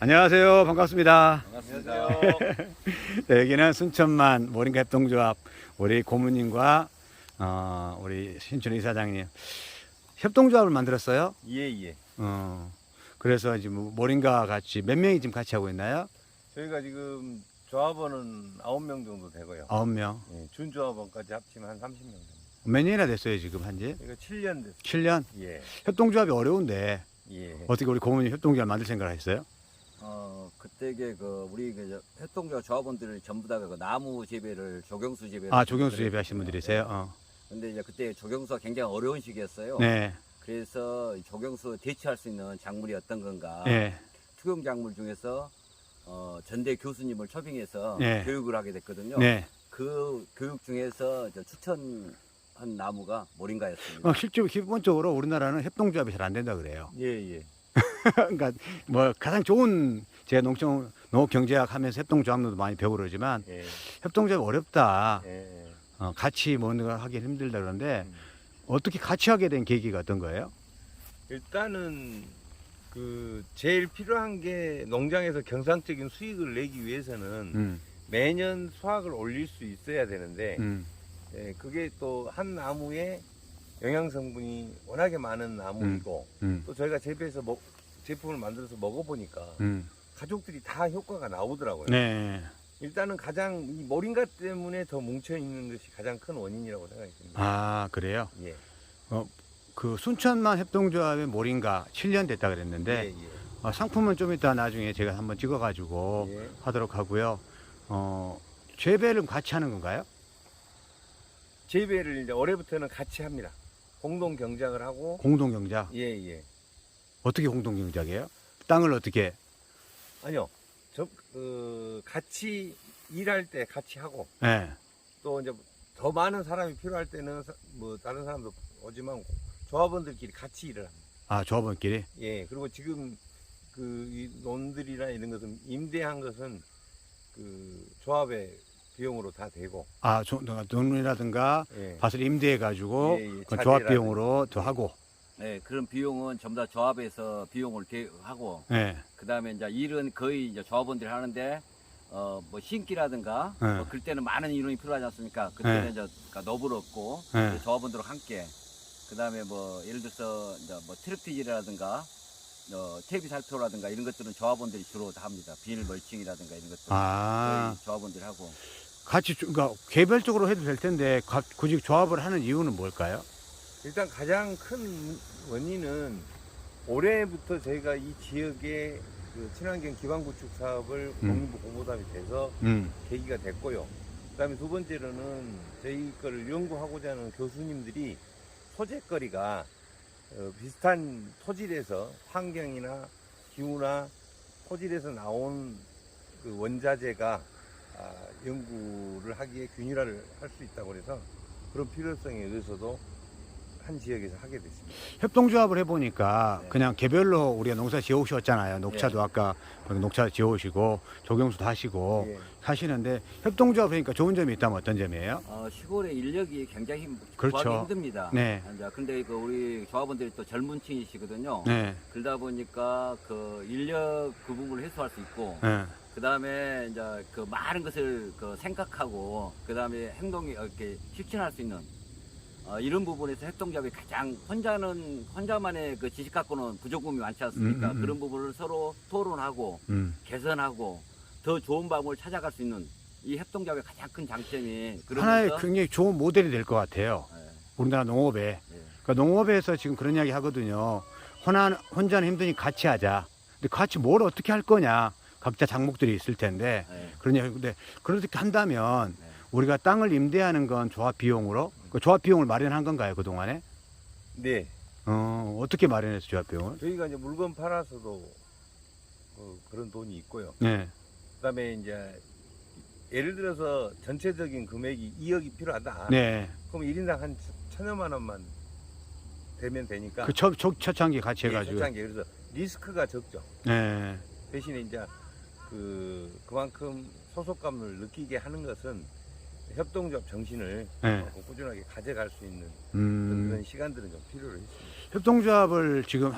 안녕하세요. 반갑습니다. 반갑습니다. 네, 여기는 순천만 모린가 협동조합 우리 고모님과 어, 우리 신춘 이사장님 협동조합을 만들었어요. 예, 예. 어, 그래서 지금 뭐 모린가 같이 몇 명이 지금 같이 하고 있나요? 저희가 지금 조합원은 9명 정도 되고요. 아홉 명. 예, 준조합원까지 합치면 한 30명 정도. 몇 년이나 됐어요 지금 한지? 저희가 7년 됐어요. 7년. 예. 협동조합이 어려운데 예. 어떻게 우리 고모님 협동조합 만들 생각을 했어요? 어 그때게 그 우리 그 협동조합 조합원들 전부 다그 나무 재배를 조경수 재배를 아 조경수 그랬- 예배하신 분들이세요? 어. 근데 이제 그때 조경수가 굉장히 어려운 시기였어요. 네. 그래서 이 조경수 대체할 수 있는 작물이 어떤 건가? 네. 투경 작물 중에서 어, 전대 교수님을 초빙해서 네. 교육을 하게 됐거든요. 네. 그 교육 중에서 저 추천 한 나무가 모링가였습니다. 어, 실제로 기본적으로 우리나라는 협동조합이 잘 안 된다 그래요. 예, 예. 그러니까 뭐 가장 좋은 제가 농촌 농업 경제학 하면서 협동조합도 많이 배우고 그러지만 예. 협동조합이 어렵다. 예. 예. 어, 같이 뭔가 하기 힘들다 그러는데 음. 어떻게 같이 하게 된 계기가 어떤 거예요? 일단은 그 제일 필요한 게 농장에서 경상적인 수익을 내기 위해서는 음, 매년 수확을 올릴 수 있어야 되는데 음, 예, 그게 또 한 나무에 영양 성분이 워낙에 많은 나무이고 음, 또 저희가 재배해서 먹, 제품을 만들어서 먹어보니까 음. 가족들이 다 효과가 나오더라고요. 네. 일단은 가장 이 모링가 때문에 더 뭉쳐 있는 것이 가장 큰 원인이라고 생각이 듭니다. 아 그래요? 예. 그 순천만 협동조합의 모린가 7년 됐다 그랬는데 예, 예. 어, 상품은 좀 이따 나중에 제가 한번 찍어가지고 예. 하도록 하고요. 어, 재배를 같이 하는 건가요? 재배를 이제 올해부터는 같이 합니다. 공동 경작을 하고 공동 경작. 예, 예. 어떻게 공동 경작이에요? 땅을 어떻게? 아니요. 저, 그, 같이 일할 때 같이 하고 예. 또 이제 더 많은 사람이 필요할 때는 사- 뭐 다른 사람도 오지만 조합원들끼리 같이 일을 합니다. 아 조합원끼리. 예, 그리고 지금 그이 논들이나 이런 것은 임대한 것은 그 조합의 비용으로 다 되고, 아 조- 돈이라든가 예, 밭을 임대해 가지고 예, 예, 그 조합. 비용으로 또 하고. 네, 그런 비용은 전부 다 조합에서 비용을 대- 하고 예. 그다음에 이제 일은 거의 이제 조합원들이 하는데 어 뭐 신기라든가 네. 뭐 그때는 많은 인원이 필요하지 않습니까? 그때는 네. 이제 그러니까 너블 없고 네. 이제 조합원들과 함께 그다음에 뭐 예를 들어서 이제 뭐 트랙티지라든가 어 퇴비 살표라든가 이런 것들은 조합원들이 주로 다 합니다. 비닐 멀칭이라든가 이런 것들 아 거의 조합원들이 하고 같이 주- 그러니까 개별적으로 해도 될 텐데 가- 굳이 조합을 하는 이유는 뭘까요? 일단 가장 큰 원인은 올해부터 저희가 이 지역에 그 친환경 기반 구축 사업을 음. 공무부 공모담이 돼서 음. 계기가 됐고요. 그다음에 두 번째로는 저희 거를 연구하고자 하는 교수님들이 소재거리가 어, 비슷한 토질에서 환경이나 기후나 토질에서 나온 그 원자재가 아, 연구를 하기에 균일화를 할 수 있다고 해서 그런 필요성에 의해서도 한 지역에서 하게 됐습니다. 협동조합을 해보니까 네. 그냥 개별로 우리가 농사 지어오셨잖아요. 녹차도 아까 녹차 지어오시고 조경수도 하시고 예. 하시는데 협동조합 하니까 좋은 점이 있다면 어떤 점이에요? 어, 시골의 인력이 굉장히 힘- 그렇죠. 구하기 힘듭니다. 네. 이제 근데 그 우리 조합원들이 또 젊은 층이시거든요. 네. 그러다 보니까 그 인력 그 부분을 해소할 수 있고 네. 그 다음에 이제 그 많은 것을 그 생각하고 그 다음에 행동이 이렇게 실천할 수 있는 어, 이런 부분에서 협동조합이 가장 혼자는 혼자만의 그 지식 갖고는 부족함이 많지 않습니까? 음, 음, 음. 그런 부분을 서로 토론하고 음. 개선하고 더 좋은 방법을 찾아갈 수 있는 이 협동조합의 가장 큰 장점이 하나의 그러면서 굉장히 좋은 모델이 될 것 같아요. 예, 우리나라 농업에. 예. 그러니까 농업에서 지금 그런 이야기 하거든요. 혼자, 혼자는 힘드니 같이 하자. 근데 같이 뭘 어떻게 할 거냐. 각자 장목들이 있을 텐데. 예. 그런 이야기. 근데 그렇게 한다면 네. 우리가 땅을 임대하는 건 조합 비용으로 그 조합 비용을 마련한 건가요, 그 동안에? 네. 어, 어떻게 마련해서 조합 비용을? 저희가 이제 물건 팔아서도 어, 그런 돈이 있고요. 네. 그다음에 이제 예를 들어서 전체적인 금액이 2억이 필요하다. 네. 그럼 1인당 한 천여만 원만 되면 되니까. 그 첫, 첫, 초창기 같이 예, 해가지고. 초창기 그래서 리스크가 적죠. 네. 대신에 이제 그 그만큼 소속감을 느끼게 하는 것은 협동조합 정신을 네. 어, 꾸준하게 가져갈 수 있는 음, 그런 시간들은 좀 필요로 했습니다. 협동조합을 지금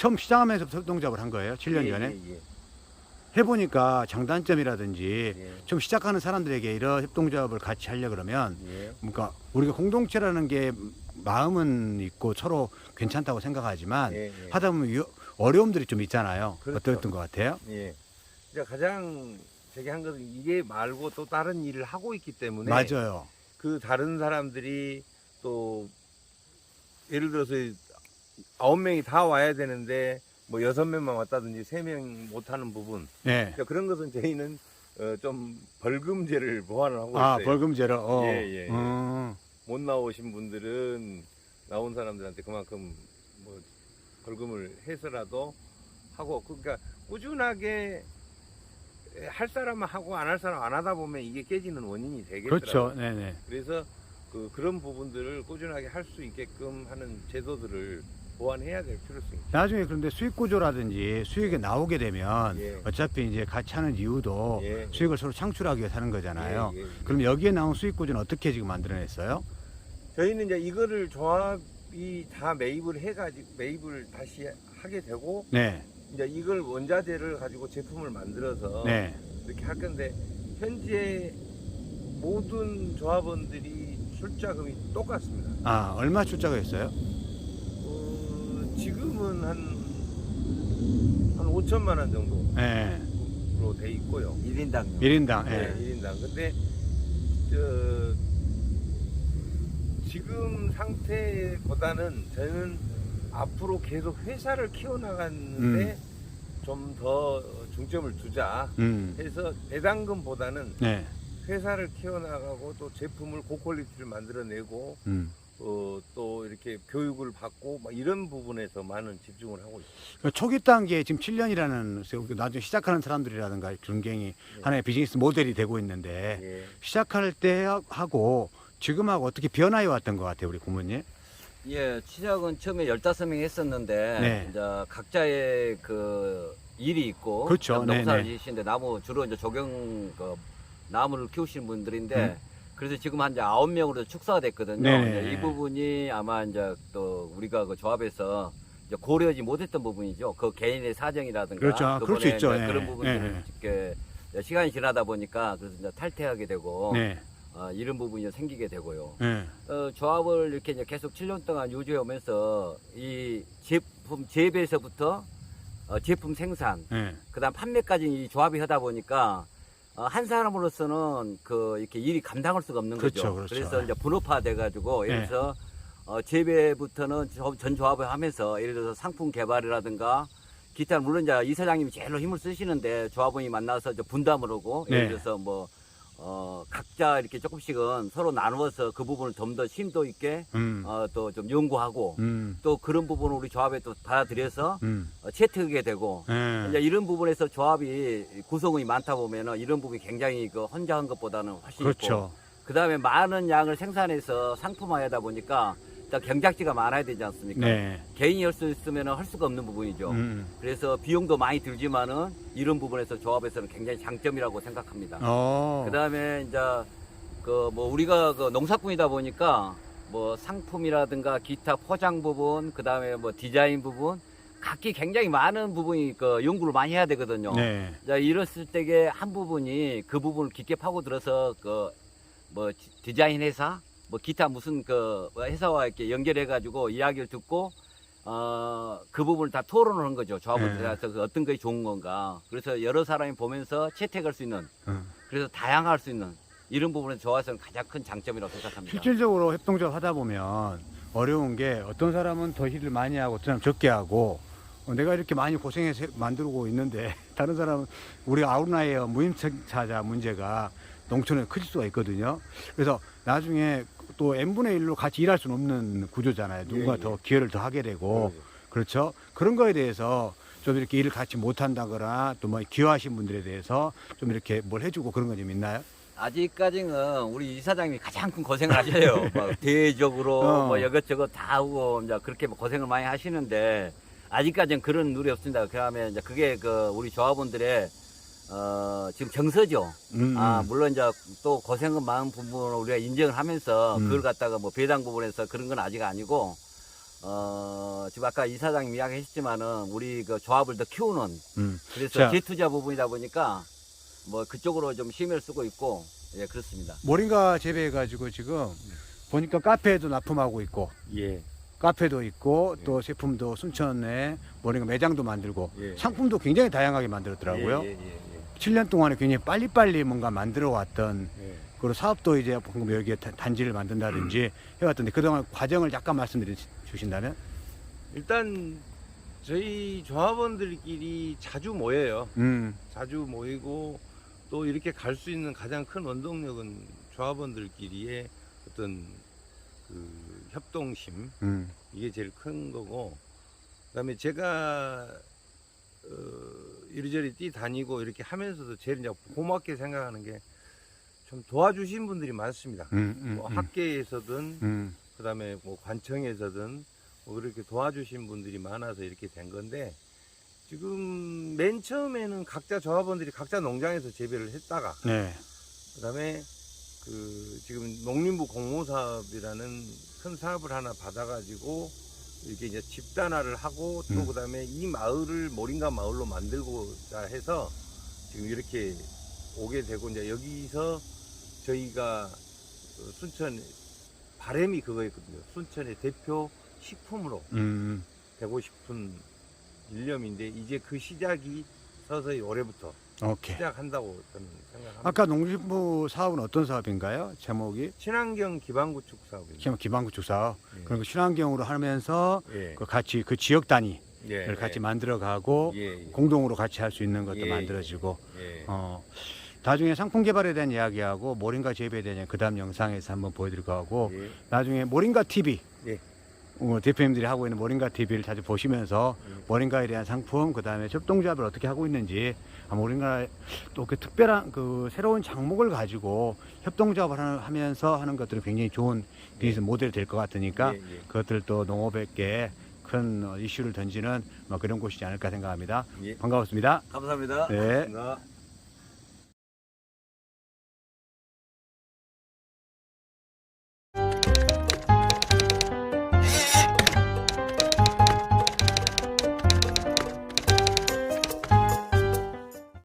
처음 시작하면서부터 협동조합을 한 거예요? 7년 예, 전에? 예, 예. 해보니까 장단점이라든지 예. 좀 시작하는 사람들에게 이런 협동조합을 같이 하려 그러면 예. 그러니까 우리가 공동체라는 게 마음은 있고 서로 괜찮다고 생각하지만 예, 예. 하다 보면 유- 어려움들이 좀 있잖아요. 그렇죠. 어떤 것 같아요? 예. 가장 제가 한 것은 이게 말고 또 다른 일을 하고 있기 때문에 맞아요. 그 다른 사람들이 또 예를 들어서 아홉 명이 다 와야 되는데 뭐 여섯 명만 왔다든지 세 명 못하는 부분 예. 그러니까 그런 것은 저희는 어, 좀 벌금제를 보완을 하고 아 있어요. 벌금제로. 어. 예, 예, 예. 음. 못 나오신 분들은 나온 사람들한테 그만큼 뭐 벌금을 해서라도 하고 그러니까 꾸준하게 할 사람은 하고 안 할 사람 안 하다 보면 이게 깨지는 원인이 되겠더라고요. 그렇죠. 네네. 그래서 그 그런 부분들을 꾸준하게 할 수 있게끔 하는 제도들을 보완해야 될 필요성이 있죠. 나중에 그런데 수익 구조라든지 수익이 나오게 되면 예. 어차피 이제 같이 하는 이유도 예. 수익을 서로 창출하기 위해 사는 거잖아요. 예, 예. 그럼 여기에 나온 수익 구조는 어떻게 지금 만들어냈어요? 저희는 이제 이거를 조합이 다 매입을 해가지고 매입을 다시 하게 되고 네, 이제 이걸 원자재를 가지고 제품을 만들어서 네, 이렇게 할 건데 현재 모든 조합원들이 출자금이 똑같습니다. 아 얼마 출자가 있어요? 어, 지금은 한, 한 5천만 원 정도로 네, 돼 있고요. 1인당요. 1인당. 네, 예. 1인당. 근데, 저, 지금 상태보다는 저는 앞으로 계속 회사를 키워나가는데 좀더 중점을 두자 음, 해서 배당금보다는 네, 회사를 키워나가고 또 제품을 고퀄리티를 만들어내고 음. 어, 또 이렇게 교육을 받고 막 이런 부분에서 많은 집중을 하고 있습니다. 그 초기 단계에 지금 7년이라는 나중에 시작하는 사람들이라든가 굉장히 하나의 비즈니스 모델이 되고 있는데 예. 시작할 때 하고 지금하고 어떻게 변화해 왔던 것 같아요, 우리 고모님? 예, 시작은 처음에 15명 했었는데, 네. 이제 각자의 그 일이 있고, 그렇죠. 농사를 네, 네. 지시는데 나무, 주로 이제 조경, 그, 나무를 키우시는 분들인데, 음. 그래서 지금 한 이제 9명으로 축소가 됐거든요. 네, 네. 이제 이 부분이 아마 이제 또 우리가 그 조합에서 이제 고려하지 못했던 부분이죠. 그 개인의 사정이라든가. 그렇죠. 아, 그럴 수 있죠. 예. 그런 부분들을 예, 이렇게 이제 시간이 지나다 보니까 그래서 이제 탈퇴하게 되고, 네, 어, 이런 부분이 생기게 되고요. 네, 어, 조합을 이렇게 이제 계속 7년 동안 유지해 오면서 이 제품 재배에서부터 어, 제품 생산, 네. 그다음 판매까지 이 조합이 하다 보니까 어, 한 사람으로서는 그 이렇게 일이 감당할 수가 없는 그렇죠, 거죠. 그렇죠. 래서 이제 분업화 돼 가지고 예를 네. 들어서 어, 재배부터는 조- 전 조합을 하면서 예를 들어서 상품 개발이라든가 기타 물론 이제 이 사장님이 제일로 힘을 쓰시는데 조합원이 만나서 분담을 하고 예를 네. 들어서 뭐 어, 각자 이렇게 조금씩은 서로 나누어서 그 부분을 좀 더 심도 있게 음, 어, 또 좀 연구하고 음, 또 그런 부분을 우리 조합에 또 받아들여서 음. 어, 채택하게 되고 네. 이제 이런 부분에서 조합이 구성이 많다 보면은 이런 부분이 굉장히 그 혼자 한 것보다는 훨씬 그렇죠. 그 다음에 많은 양을 생산해서 상품화하다 보니까 경작지가 많아야 되지 않습니까? 네. 개인이 할 수 있으면 할 수가 없는 부분이죠. 음. 그래서 비용도 많이 들지만은 이런 부분에서 조합에서는 굉장히 장점이라고 생각합니다. 어. 그 다음에 이제 그 뭐 우리가 그 농사꾼이다 보니까 뭐 상품이라든가 기타 포장 부분, 그 다음에 뭐 디자인 부분, 각기 굉장히 많은 부분이 그 연구를 많이 해야 되거든요. 네. 자, 이랬을 때에 한 부분이 그 부분을 깊게 파고들어서 그 뭐 디자인 회사, 뭐 기타 무슨 그 회사와 이렇게 연결해 가지고 이야기를 듣고 어 그 부분을 다 토론을 한 거죠. 조합을 네. 어떤 것이 좋은 건가. 그래서 여러 사람이 보면서 채택할 수 있는 음. 그래서 다양할 수 있는 이런 부분에 조합에서는 가장 큰 장점이라고 생각합니다. 실질적으로 협동조합 하다 보면 어려운 게 어떤 사람은 더 일을 많이 하고 어떤 사람은 적게 하고 어, 내가 이렇게 많이 고생해서 만들고 있는데 다른 사람은 우리 아웃라이어 무임차자 문제가 농촌에 커질 수가 있거든요. 그래서 나중에 또 n분의 1로 같이 일할 수는 없는 구조잖아요. 누군가 예, 예. 더 기회를 더 하게 되고 그렇죠. 그런 거에 대해서 좀 이렇게 일을 같이 못한다거나 또 뭐 기여하신 분들에 대해서 좀 이렇게 뭘 해주고 그런 거 좀 있나요? 아직까지는 우리 이사장님이 가장 큰 고생을 하셔요. 막 대외적으로 어. 뭐 이것저것 다 하고 이제 그렇게 뭐 고생을 많이 하시는데 아직까지는 그런 누리 없습니다. 그다음에 이제 그게 그 우리 조합원들의 어 지금 정서죠. 음, 아 음. 물론 이제 또 고생은 많은 부분을 우리가 인정을 하면서 음. 그걸 갖다가 뭐 배당 부분에서 그런 건 아직 아니고 어, 지금 아까 이사장님 이야기 하셨지만은 우리 그 조합을 더 키우는 음. 그래서 자. 재투자 부분이다 보니까 뭐 그쪽으로 좀 힘을 쓰고 있고 예 그렇습니다. 모링가 재배해가지고 지금 보니까 카페에도 납품하고 있고 예. 카페도 있고 예. 또 제품도 순천에 모링가 매장도 만들고 예. 상품도 굉장히 다양하게 만들었더라고요. 예, 예, 예, 7년 동안에 굉장히 빨리빨리 뭔가 만들어 왔던 예. 예. 그리고 사업도 이제 방금 여기에 단- 단지를 만든다든지 해왔던데 그동안 과정을 약간 말씀드려 주신다면? 일단 저희 조합원들끼리 자주 모여요. 음, 자주 모이고 또 이렇게 갈 수 있는 가장 큰 원동력은 조합원들끼리의 어떤 그 협동심 음, 이게 제일 큰 거고 그다음에 제가 어, 이리저리 뛰 다니고 이렇게 하면서도 제일 이제 고맙게 생각하는 게 좀 도와주신 분들이 많습니다. 음, 음, 뭐 음, 학계에서든 음, 그다음에 뭐 관청에서든 뭐 그렇게 도와주신 분들이 많아서 이렇게 된 건데 지금 맨 처음에는 각자 조합원들이 각자 농장에서 재배를 했다가 네, 그다음에 그 지금 농림부 공모사업이라는 큰 사업을 하나 받아가지고 이렇게 이제 집단화를 하고 또 음. 그다음에 이 마을을 모린가 마을로 만들고자 해서 지금 이렇게 오게 되고 이제 여기서 저희가 어, 순천 바램이 그거였거든요. 순천의 대표 식품으로 음, 되고 싶은 일념인데 이제 그 시작이 서서히 올해부터 오케이. 시작한다고 저는 생각합니다. 아까 농림부 사업은 어떤 사업인가요? 제목이 친환경 기반 구축 사업입니다. 기반- 기반 구축 사업. 예. 그리고 친환경으로 하면서 예. 그 같이 그 지역 단위를 예. 같이 예. 만들어 가고 예. 예. 공동으로 같이 할 수 있는 것도 예, 만들어지고 예. 어, 나중에 상품 개발에 대한 이야기하고 모링가 재배에 대한 그 다음 영상에서 한번 보여드릴 거고 예. 나중에 모링가 TV 예. 어, 대표님들이 하고 있는 모링가 TV를 자주 보시면서 예. 모링가에 대한 상품 그 다음에 협동조합을 어떻게 하고 있는지 아, 모링가 또 그 특별한 그 새로운 장목을 가지고 협동조합을 하면서 하는 것들이 굉장히 좋은 비즈니스 모델이 될 것 같으니까 예, 예. 그것들도 농업에게 큰 어, 이슈를 던지는 뭐 그런 곳이지 않을까 생각합니다. 예. 반가웠습니다. 감사합니다. 네. 고맙습니다.